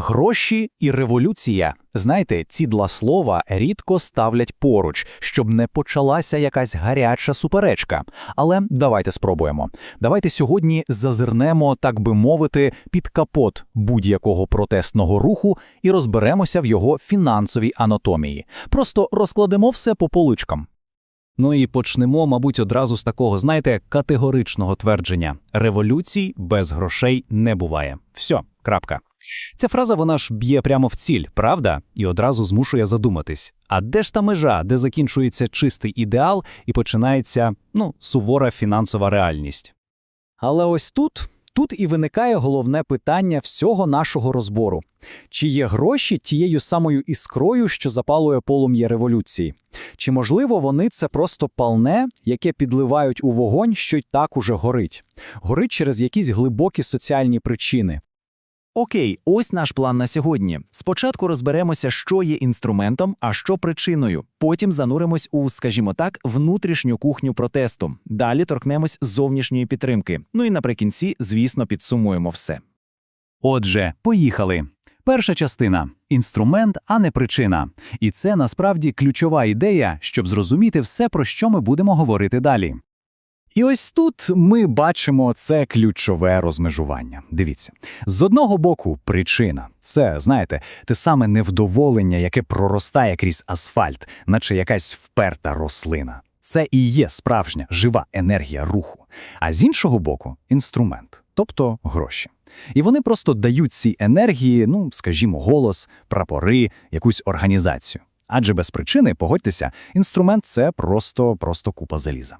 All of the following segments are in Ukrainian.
Гроші і революція. Знаєте, ці два слова рідко ставлять поруч, щоб не почалася якась гаряча суперечка. Але давайте спробуємо. Давайте сьогодні зазирнемо, так би мовити, під капот будь-якого протестного руху і розберемося в його фінансовій анатомії. Просто розкладемо все по поличкам. Ну і почнемо, мабуть, одразу з такого, знаєте, категоричного твердження: революцій без грошей не буває. Все, крапка. Ця фраза вона ж б'є прямо в ціль, правда? І одразу змушує задуматись. А де ж та межа, де закінчується чистий ідеал і починається ну, сувора фінансова реальність? Але ось тут, тут і виникає головне питання всього нашого розбору: чи є гроші тією самою іскрою, що запалує полум'я революції? Чи можливо вони це просто палне, яке підливають у вогонь, що й так уже горить? Горить через якісь глибокі соціальні причини. Окей, ось наш план на сьогодні. Спочатку розберемося, що є інструментом, а що причиною. Потім зануримось у, скажімо так, внутрішню кухню протесту. Далі торкнемось зовнішньої підтримки. Ну і наприкінці, звісно, підсумуємо все. Отже, поїхали. Перша частина інструмент, а не причина. І це насправді ключова ідея, щоб зрозуміти все, про що ми будемо говорити далі. І ось тут ми бачимо це ключове розмежування. Дивіться, з одного боку, причина це, знаєте, те саме невдоволення, яке проростає крізь асфальт, наче якась вперта рослина. Це і є справжня жива енергія руху. А з іншого боку, інструмент, тобто гроші. І вони просто дають цій енергії, ну, скажімо, голос, прапори, якусь організацію. Адже без причини, погодьтеся, інструмент це просто, просто купа заліза.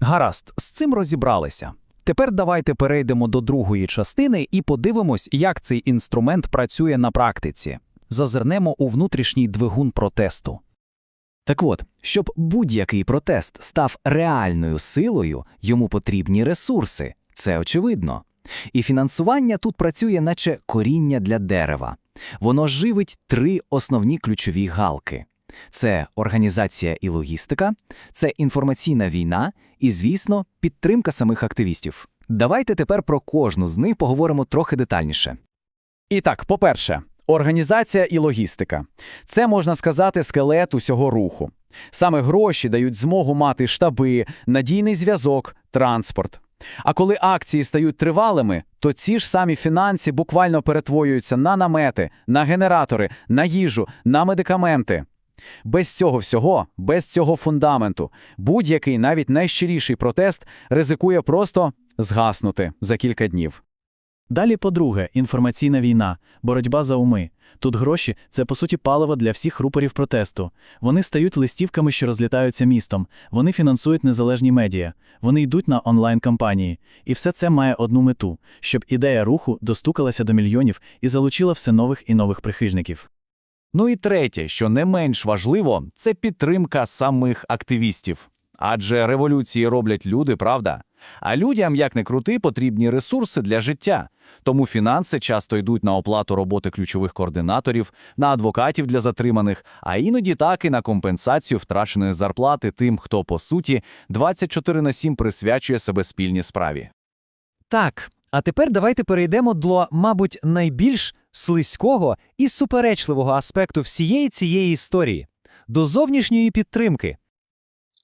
Гаразд, з цим розібралися. Тепер давайте перейдемо до другої частини і подивимось, як цей інструмент працює на практиці. Зазирнемо у внутрішній двигун протесту. Так от, щоб будь-який протест став реальною силою, йому потрібні ресурси, це очевидно. І фінансування тут працює, наче коріння для дерева. Воно живить три основні ключові галки: це організація і логістика, це інформаційна війна і, звісно, підтримка самих активістів. Давайте тепер про кожну з них поговоримо трохи детальніше. І так, по-перше, організація і логістика. Це, можна сказати, скелет усього руху. Саме гроші дають змогу мати штаби, надійний зв'язок, транспорт. А коли акції стають тривалими, то ці ж самі фінанси буквально перетворюються на намети, на генератори, на їжу, на медикаменти. Без цього всього, без цього фундаменту, будь-який навіть найщиріший протест ризикує просто згаснути за кілька днів. Далі, по-друге, інформаційна війна, боротьба за уми. Тут гроші це по суті паливо для всіх рупорів протесту. Вони стають листівками, що розлітаються містом. Вони фінансують незалежні медіа, вони йдуть на онлайн-кампанії. І все це має одну мету, щоб ідея руху достукалася до мільйонів і залучила все нових і нових прихильників. Ну і третє, що не менш важливо, це підтримка самих активістів. Адже революції роблять люди, правда? А людям, як не крути, потрібні ресурси для життя. Тому фінанси часто йдуть на оплату роботи ключових координаторів, на адвокатів для затриманих, а іноді так і на компенсацію втраченої зарплати тим, хто, по суті, 24 на 7 присвячує себе спільній справі. Так, а тепер давайте перейдемо до, мабуть, найбільш слизького і суперечливого аспекту всієї цієї історії до зовнішньої підтримки.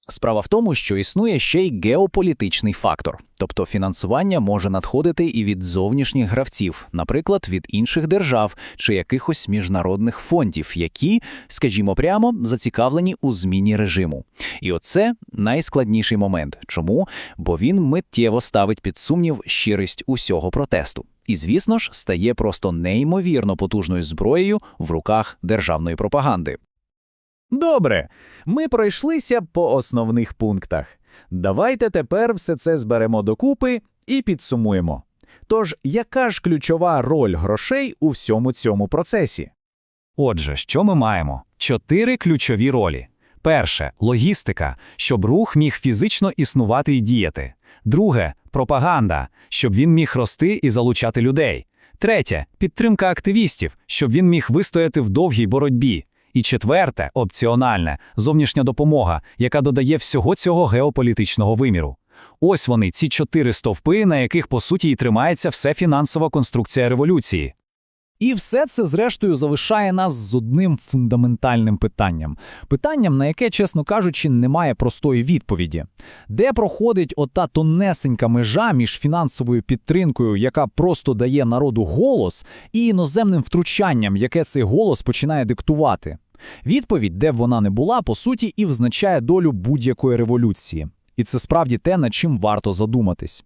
Справа в тому, що існує ще й геополітичний фактор, тобто фінансування може надходити і від зовнішніх гравців, наприклад, від інших держав чи якихось міжнародних фондів, які, скажімо прямо, зацікавлені у зміні режиму. І оце найскладніший момент. Чому? Бо він миттєво ставить під сумнів щирість усього протесту. І, звісно ж, стає просто неймовірно потужною зброєю в руках державної пропаганди. Добре, ми пройшлися по основних пунктах. Давайте тепер все це зберемо докупи і підсумуємо. Тож, яка ж ключова роль грошей у всьому цьому процесі? Отже, що ми маємо? Чотири ключові ролі. Перше логістика, щоб рух міг фізично існувати і діяти. Друге пропаганда, щоб він міг рости і залучати людей. Третє підтримка активістів, щоб він міг вистояти в довгій боротьбі. І четверте опціональне зовнішня допомога, яка додає всього цього геополітичного виміру. Ось вони, ці чотири стовпи, на яких по суті і тримається все фінансова конструкція революції. І все це, зрештою, залишає нас з одним фундаментальним питанням. Питанням, на яке, чесно кажучи, немає простої відповіді. Де проходить ота тонесенька межа між фінансовою підтримкою, яка просто дає народу голос, і іноземним втручанням, яке цей голос починає диктувати? Відповідь, де б вона не була, по суті, і визначає долю будь-якої революції. І це справді те, над чим варто задуматись.